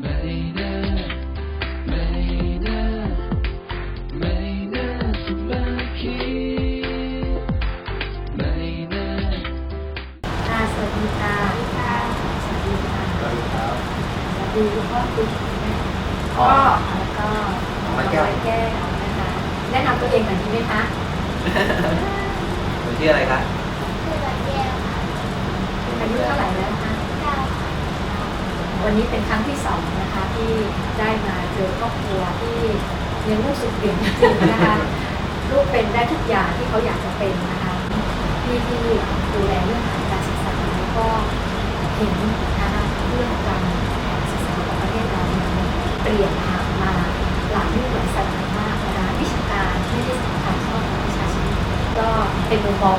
ไม่น่าไม่น่าไม่น่าจะมาคิดไม่น่าค่ะสวัสดีค่ะค่ะสวัสดีค่ะสวัสดีครับสวัสดีคุณพ่อคุณแม่อแล้วก็น้องไม้แก้วแก้วนะคะแนะนำตัวเองหน่อยดีไหมคะคุณชื่ออะไรครับอายุเท่าไหร่แล้ว วันนี้เป็นครั้งที่สองนะคะที่ได้มาเจอครอบครัวที่เลี้ยงลูกสุดเก่งจริงๆนะคะลูกเป็นได้ทุกอย่างที่เขาอยากจะเป็นนะคะที่ที่ดูแลเรื่องการศึกษาแล้วก็เห็นนะคะเรื่องการศึกษาของประเทศเราเปลี่ยนผ่านมาหลายยุคหลายสมัยมากนะคะวิชาการไม่ได้สำคัญเท่ากับวิชาชีวิตก็เป็นมุมมอง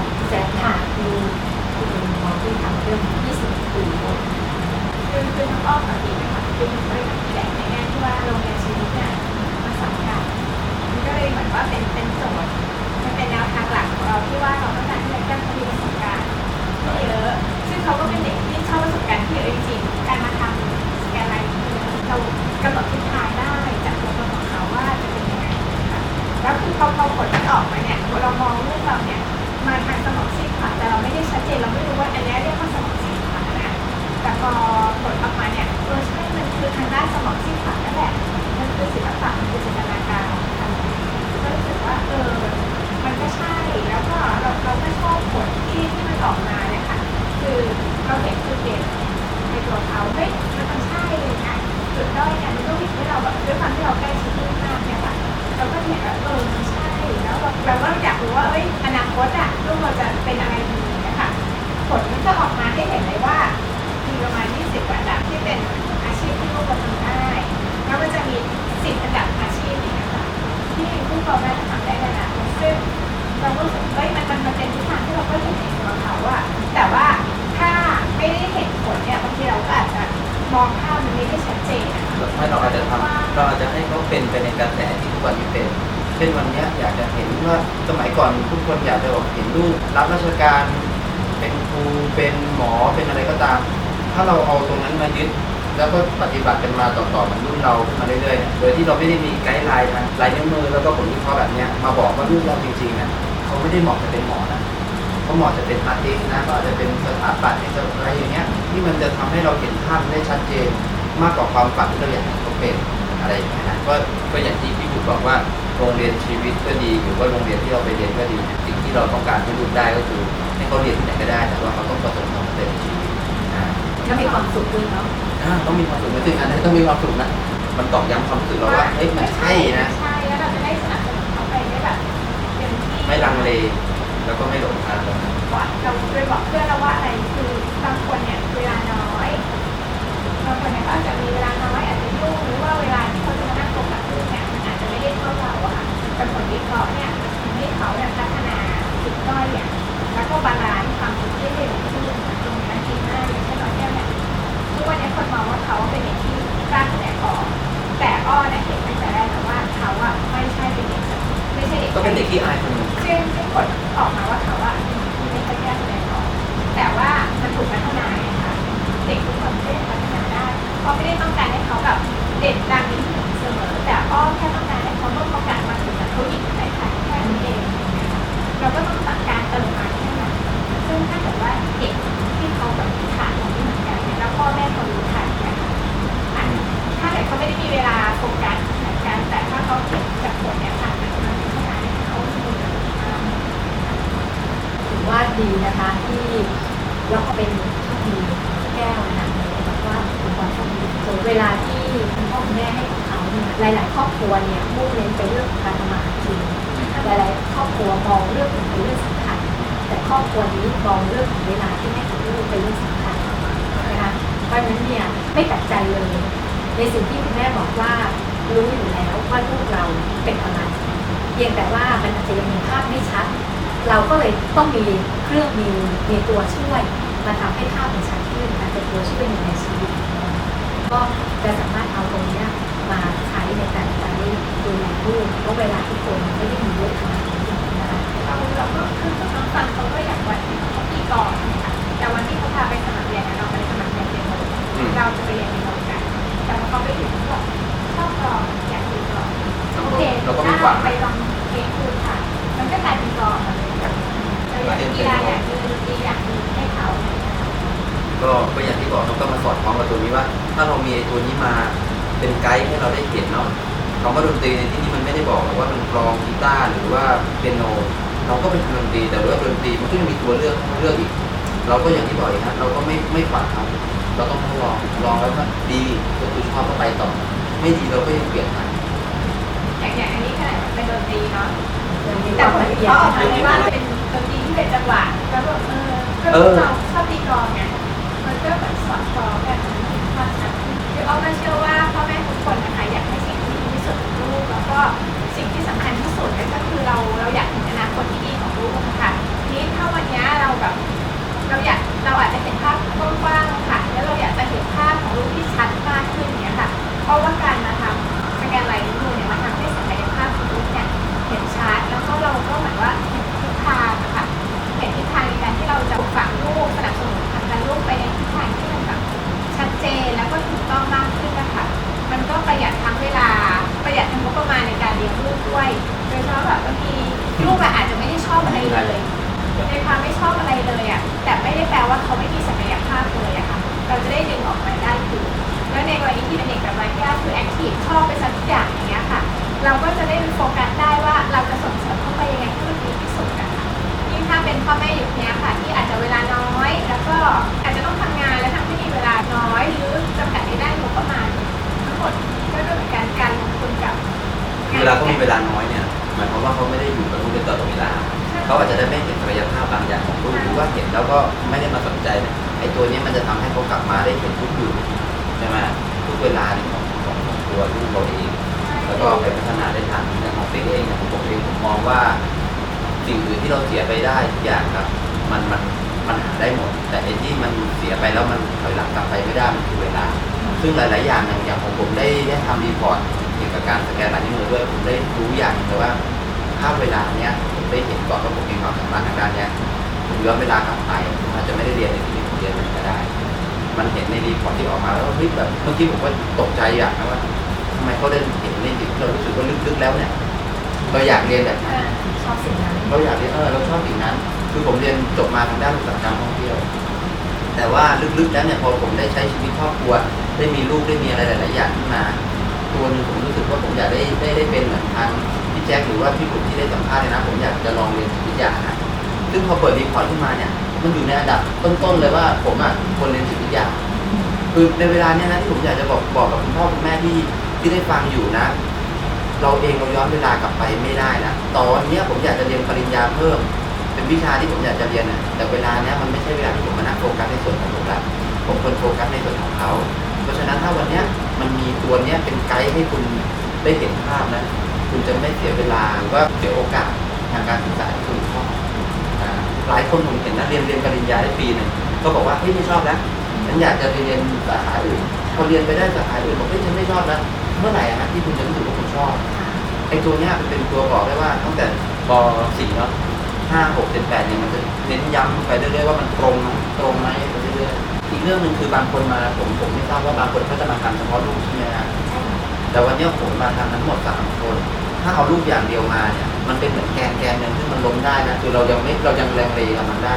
ที่ว่าเราต้องการที่จะแก้เขามีประสบการณ์ที่เยอะซึ่งเขาก็เป็นเด็กที่ชอบประสบการณ์ที่เยอะจริงๆการมาทำสแกนไลน์เรากำหนดทิศทางได้จากตัวตนของเขาว่าจะเป็นยังไงนะคะแล้วคือพอพอผลมันออกมาเนี่ยเรามองลูกเราเนี่ยมาทางสมองซีกขวาแต่เราไม่ได้ชัดเจนเราไม่รู้ว่าอันนี้เรียกว่าสมองซีกขวานะแต่พอผลออกมา ว่าเอ้ยอนาคตอะลูกเราจะเป็นอะไรดีนะคะผลมันก็ออกมาให้เห็นเลยว่ามีประมาณ 20อันดับที่เป็นอาชีพที่ลูกเราทำได้แล้วมันจะมี 10อันดับอาชีพอีกนะคะที่ผู้ประกอบการจะทำได้ในอนาคตซึ่งเราก็รู้สึกเฮ้ยมันมันมันเป็นทิศทางที่เราก็เห็นในตัวเขาอะแต่ว่าถ้าไม่ได้เห็นผลเนี่ยบางทีเราก็อาจจะมองภาพมันไม่ได้ชัดเจนนะคะไม่เราอาจจะทำเราอาจจะให้เขาเป็นไปในกระแสที่ทุกวันนี้เป็น ช่นวันนี้อยากจะเห็นว่าสมัยก่อนทุกคนอยากจะบอกเห็นลูกรับราชการ เป็นครูเป็นหมอเป็นอะไรก็ตาม ถ้าเราเอาตรงนั้นมายึด แล้วก็ปฏิบัติกันมาต่อๆเหมือนรุ่นเราขึ้นมาเรื่อยๆโดยที่เราไม่ได้มีไกด์ไลน์ทางลายนิ้วมือแล้วก็ผลวิเคราะห์แบบนี้มาบอกว่าลูกเราจริงๆนี่ยเขาไม่ได้เหมาะจะเป็นหมอนะเขาเหมาะจะเป็นอาร์ติสนะเขาอาจจะเป็นสถาปัตย์อะไรอย่างเงี้ยที่มันจะทำให้เราเห็นภาพได้ชัดเจนมากกว่าความฝันที่เราอยากให้เขาเป็นอะไรอย่างเงี้ยนะก็ก็อย่างที่พี่บุตรบอกว่า โรงเรียนชีวิตก็ดีหรือว่าโรงเรียนที่เราไปเรียนก็ดีเนี่ยสิ่งที่เราต้องการให้ลูกได้ก็คือให้เขาเรียนที่ไหนก็ได้ แต่ว่าเขาต้องประสบความสำเร็จในชีวิตอ่าถ้ามีความสุขด้วยเนาะอ่าต้องมีความสุขนะถึงอันนั้นต้องมีความสุขนะมันตอกย้ำความรู้สึกเราว่าเฮ้ยมันใช่นะ ใช่แล้วเราจะได้สนับสนุนเขาไปได้แบบเต็มที่ไม่ลังเลแล้วก็ไม่หลงทางก่อนเราเคยบอกเพื่อนเราว่าอะไรคือบางคนเนี่ยเวลาน้อยบางคนเนี่ยเขาอาจจะมีเวลาน้อยอาจจะยุ่งหรือว่าเวลา อะค่ะแต่ผลวิเคราะห์เนี่ย ดีนะคะที่แล้วก็เป็นโชคดีแก้วนะคะแบบว่าเป็นความโชคดีส่วนเวลาที่คุณพ่อคุณแม่ให้กับเขาเนี่ยหลาย ๆ ครอบครัวเนี่ยมุ่งเน้นไปเรื่องของการทำมาหากินหลายๆครอบครัวมองเรื่องของเป็นเรื่องสำคัญ แต่ครอบครัวนี้มองเรื่องของเวลาที่ให้กับลูกเป็นเรื่องสำคัญนะคะเพราะฉะนั้นเนี่ยไม่ตัดใจเลย ในสิ่งที่คุณแม่บอกว่ารู้อยู่แล้วว่าลูกเราเป็นอะไรเพียงแต่ว่ามันอาจจะยังมีภาพไม่ชัด เราก็เลยต้องมีเครื่องมีมีตัวช่วยมาทำให้ภาพมันชัดขึ้นนะเป็นตัวช่วยในชีวิต ก็จะสามารถเอาตรงนี้มาใช้ในการใช้ดูแลลูกเพราะเวลาที่คนไม่ได้มีเยอะ สอดคล้องกับตัวนี้ว่า ถ้าเรามีไอ้ตัวนี้มาเป็นไกด์ให้เราได้เห็นเนาะคำว่าดนตรีในที่นี้มันไม่ได้บอกหรอกว่ามันกลองกีตาร์หรือว่าเปียโน เราก็เป็นดนตรีแต่ว่าดนตรีมันก็ยังมีตัวเลือกให้เลือกอีก เราก็อย่างที่บอกอีกนะเราก็ไม่ไม่ฝันครับเราต้องทดลองลองแล้วก็ดีก็คือชอบก็ไปต่อ ไม่ดีเราก็ยังเปลี่ยนไปอย่างอย่างอันนี้ขนาดมันเป็นดนตรีเนาะมีแต่ความผลละที่เอียดเขาออกนะมาคะเลยว่าเป็นดนตรีที่เป็นจังหวะแล้วแบบเออก็เออเราชอบตีกลองไงมันก็เหมือน สอดคล้องกันความชัดคืออ้อมก็เชื่อว่าพ่อแม่ทุกคนนะคะอยากให้สิ่งที่ดีที่สุดลูกแล้วก็สิ่งที่สำคัญที่สุดก็คือเราเราอยากเห็นอนาคตที่ดีของลูกค่ะทีนี้ถ้าวันนี้เราแบบเราอยากเราอาจจะเห็นภาพกว้างๆค่ะ ลูกอะอาจจะไม่ได้ชอบอะไรเลยในความไม่ชอบอะไรเลยอะแต่ไม่ได้แปลว่าเขาไม่มีศักยภาพเลยอะค่ะ เราจะได้ดึงออกมาได้คือแล้วในกรณีที่เป็นเด็กแบบไรแก้คือแอคทีฟชอบไปสักทุกอย่างอย่างเงี้ยค่ะ เราก็จะได้โฟกัสได้ว่าเราจะส่งเสริมเข้าไปยังไงให้มันดีที่สุดอะค่ะยิ่งถ้าเป็นพ่อแม่อยู่เนี้ยค่ะ ที่อาจจะเวลาน้อย แล้วก็อาจจะต้องทำงานและทำให้มีเวลาน้อย หรือจำกัดในด้านงบประมาณทั้งหมดก็จะเป็นการการลงทุนกับเวลาเขามีเวลาน้อยเนี่ย วามว่าเขาไม่ได้อยู่กับลูกเป็นตลอดเวลาเขาอาจจะได้ไม่เห็นศักยภาพบางอย่างของลูกหรือว่าเห็นแล้วก็ไม่ได้มาสนใจเนี่ยไอ้ตัวเนี้ยมันจะทำให้เขากลับมาได้เห็นทุกอยู่ใช่ไหมทุกเวลาเนี่ยของของของตัวลูกเราเอง แล้วก็ไปพัฒนาได้ทันอย่างของปิ๊กเองเนี่ยของผมเองผมมองว่าสิ่งอื่นที่เราเสียไปได้ทุกอย่างครับ มันมันมันหาได้หมด แต่ไอ้ที่มันเสียไปแล้วมันถอยหลังกลับไปไม่ได้มันคือเวลา ซึ่งหลาย ๆ อย่างอย่างอย่างของผมได้ได้ทำรีพอร์ตเกี่ยวกับการสแกนลายนิ้วมือด้วยผมได้รู้อย่างหนึ่งเลยว่า ถ้าเวลาเนี้ยผมได้เห็นก่อนว่าผมมีความสามารถทางด้านเนี้ยผมย้อนเวลากลับไปผมอาจจะไม่ได้เรียนในสิ่งที่ผมเรียนมันก็ได้ มันเห็นในรีพอร์ตที่ออกมาแล้วเฮ้ยแบบเมื่อกี้ผมก็ตกใจอย่างนะว่าทำไมเขาได้เห็นในสิ่งที่เรารู้สึกว่าลึกๆแล้วเนี่ยเราอยากเรียนแบบนั้นชอบสิ่งนั้นเราอยากเรียนเออเราชอบสิ่งนั้น คือผมเรียนจบมาทางด้านอุตสาหกรรมท่องเที่ยว แต่ว่าลึกๆแล้วเนี่ยพอผมได้ใช้ชีวิตครอบครัว ได้มีลูกได้มีอะไรหลาย ๆ อย่างขึ้นมา ตัวหนึงผมรู้สึกว่าผมอยากได้ได้ได้เป็นเหมือนทางพี่ แจ็คหรือว่าพี่กลุ่มที่ได้สัมภาษณ์เลยนะผมอยากจะลองเรียนจิตวิทยานะซึ่งพอเปิดรีพอร์ตขึ้นมาเนี่ยมันอยู่ในอันดับต้นๆเลยว่าผมอะควรเรียนจิตวิทยาคือในเวลาเนี้ยนะที่ผมอยากจะบอกบอกกับคุณพ่อคุณแม่ที่ที่ได้ฟังอยู่นะ เราเองเราย้อนเวลากลับไปไม่ได้นะตอนเนี้ยผมอยากจะเรียนปริญญาเพิ่ม เป็นวิชาที่ผมอยากจะเรียนนะแต่เวลาเนี้ยมันไม่ใช่เวลาที่ผมมานั่งโฟกัสในส่วนของผมละผมควรโฟกัสในส่วนของเขา เพราะฉะนั้นถ้าวันเนี้ยมันมีตัวเนี้ยเป็นไกด์ให้คุณได้เห็นภาพนะ คุณจะไม่เสียเวลาหรือว่าเสียโอกาสทางการศึกษาที่คุณชอบหลายคนผมเห็นนะเรียนเรียนปริญญาได้ปีหนึ่งก็บอกว่าเฮ้ยไม่ชอบแล้วฉันอยากจะไปเรียนสาขาอื่นพอเรียนไปได้สาขาอื่นบอกเฮ้ยฉันไม่ชอบแล้วเมื่อไหร่อะฮะที่คุณจะรู้สึกว่าคุณชอบไอ้ตัวเนี้ยมันเป็นตัวบอกได้ว่าตั้งแต่ป .4 เนาะห้าหกเจ็ดแปดเนี่ยมันจะเน้นย้ำไปเรื่อยๆว่ามันตรงตรงไหมไปเรื่อยๆอีกเรื่องหนึ่งคือบางคนมาผมผมไม่ทราบว่าบางคนเขาจะมาทำเฉพาะลูกใช่ไหมฮะแต่วันนี้ผมมาทำทั้งหมดสามคน ถ้าเอาลูกอย่างเดียวมาเนี่ยมันเป็นเหมือนแกนแกนหนึ่งที่มันล้มได้นะคือเรายังไม่เรายังแรงเลกับมันได้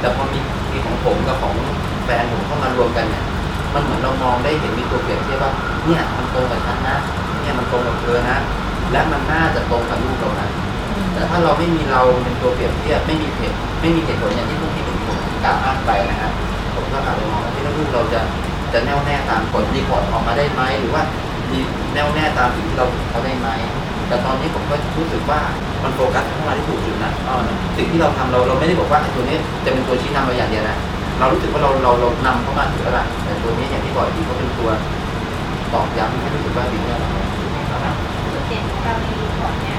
แต่พอมีมีของผมกับของแฟนผมเข้ามารวมกันเนี่ยมันเหมือนเรามองได้เห็นมีตัวเปรียบเทียบว่าเนี่ยมันตรงกับฉันนะเนี่ยมันตรงกับเธอนะ และมันน่าจะตรงกับลูกเรานะแต่ถ้าเราไม่มีเราเป็นตัวเปรียบเทียบไม่มีเหตุไม่มีเหตุผลอย่างที่พวกที่ผมผมกล่าวอ้างไปนะฮะผมก็อาจจะมองว่าที่ลูกเราจะจะแน่วแน่ตามผลรีพอร์ตออกมาได้ไหมหรือว่ามีแน่วแน่ตามสิ่งที่เราเขาได้ไหม แต่ตอนนี้ผมก็รู้สึกว่ามันโฟกัสเข้ามาที่ถูกจุดนะอ๋อสิ่งที่เราทำเราเราไม่ได้บอกว่าไอ้ตัวนี้จะเป็นตัวชี้นำเราอย่างเดียวนะเรารู้สึกว่าเราเราเรานำเข้ามาถึงแล้วล่ะแต่ตัวนี้อย่างที่บอกดีเขาเป็นตัวตอกย้ำให้รู้สึกว่าดีเนี่ยเรานะจุดเด่นของเราในรีพอร์ตเนี่ย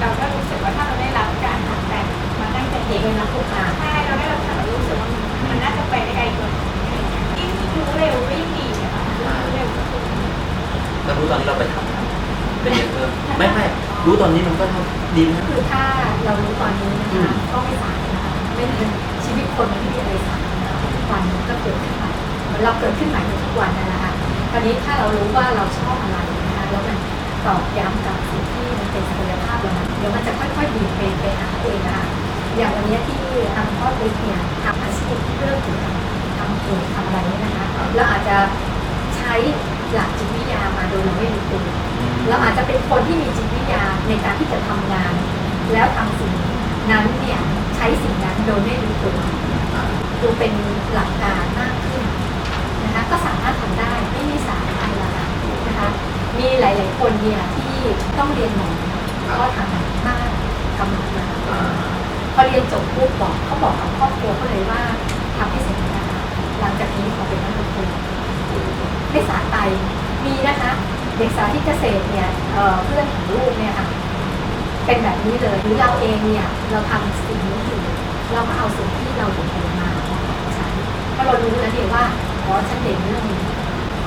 เราก็รู้สึกว่าถ้าเราได้รับการหักแบบมาตั้งแต่เด็เด็กกเป็นนักฝึกงานใช่เราได้รับการรู้สึกว่ามันน่าจะไปได้ไกลกว่านี้ยิ่งรู้เร็วก็ยิ่งดีอะค่ะรู้เร็วก็คือแล้วรู้ตอนนี้เราไปทำนะไปเรียนเพิ่มไม่ไม่ รู้ตอนนี้มันก็ดีนะคือถ้าเรารู้ตอนนี้นะอืคะมก็ไม่สายนะคะไม่มีชีวิตคนมันไม่มีอะไรสายนะคะทุกวันมันก็เกิดขึ้นใหม่เหมือนเราเกิดขึ้นใหม่ทุกวันนั่นแหละค่ะคราวนี้ถ้าเรารู้ว่าเราชอบอะไรนะคะแล้วมันตอกย้ำกับสิ่งที่มันเป็นศักยเดี๋ยวมันจะค่อยๆดีดไปไปหาเองนะคะอย่างวันนี้ที่ทางพ่อเล็กเนี่ยทำอาชีพเรื่องเกี่ยวกับทำเพจทำอะไรเนี่ยนะคะเราอาจจะใช้หลักจิตวิทยามาโดยเราไม่รู้ตัว เราอาจจะเป็นคนที่มีจิตวิทยาในการที่จะทำงาน แล้วทำสิ่งนั้นเนี่ยใช้สิ่งนั้นโดยไม่รู้ตัวดูเป็นหลักการมากขึ้นนะคะก็สามารถทำได้ไม่มีสายอะไรละนะคะมีหลาย ๆ คนเนี่ยที่ต้องเรียนหมอก็ทำมากทำหมอมาพอเรียนจบปุ๊บบอกเขาบอกกับครอบครัวเขาเลยว่าทำให้เสร็จนะหลังจากนี้ขอเป็นนักลงทุนไม่สายไปมีนะคะ เด็กสาธิตเกษตรเนี่ยเอ่อเพื่อนของลูกเนี่ยค่ะเป็นแบบนี้เลยหรือเราเองเนี่ยเราทำสิ่งนี้อยู่เราก็เอาสิ่งที่เราเรียนมาใช้เพราะเรารู้แล้วเนี่ยว่าอ๋อฉันเด่นเรื่องนี้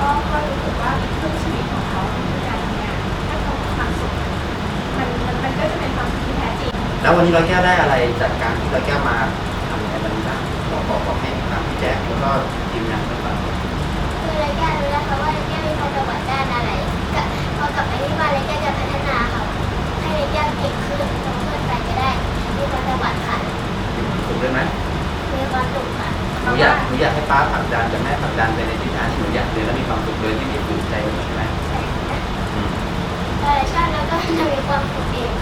ก็ก็รู้สึกว่าครึ่งชีวิตของเขาคือการทำงานถ้าเขามีความสุขมันมันมันก็จะเป็นความสุขที่แท้จริงแล้ววันนี้เราแก้วได้อะไรจากการที่เราแก้วมาทำในวันนี้บ้างบอกบอกบอกให้ทางพี่แจ๊คแล้วก็ อกลับไปที่บ้านรายการจะพัฒนาค่ะให้รายการเก่งขึ้นโตขึ้นไปจะได้มีความสามารถค่ะถูกด้วยไหมมีความสุขค่ะหนูอยากหนูอยากให้ป้าผลักดันแต่แม่ผลักดันไปในทิศทางที่หนูอยากเรียนและมีความสุขโดยที่ไม่ฝืนใจมันใช่ไหมใช่ค่ะอืมแต่ชาติแล้วก็จะมีความสุขเองค่ะ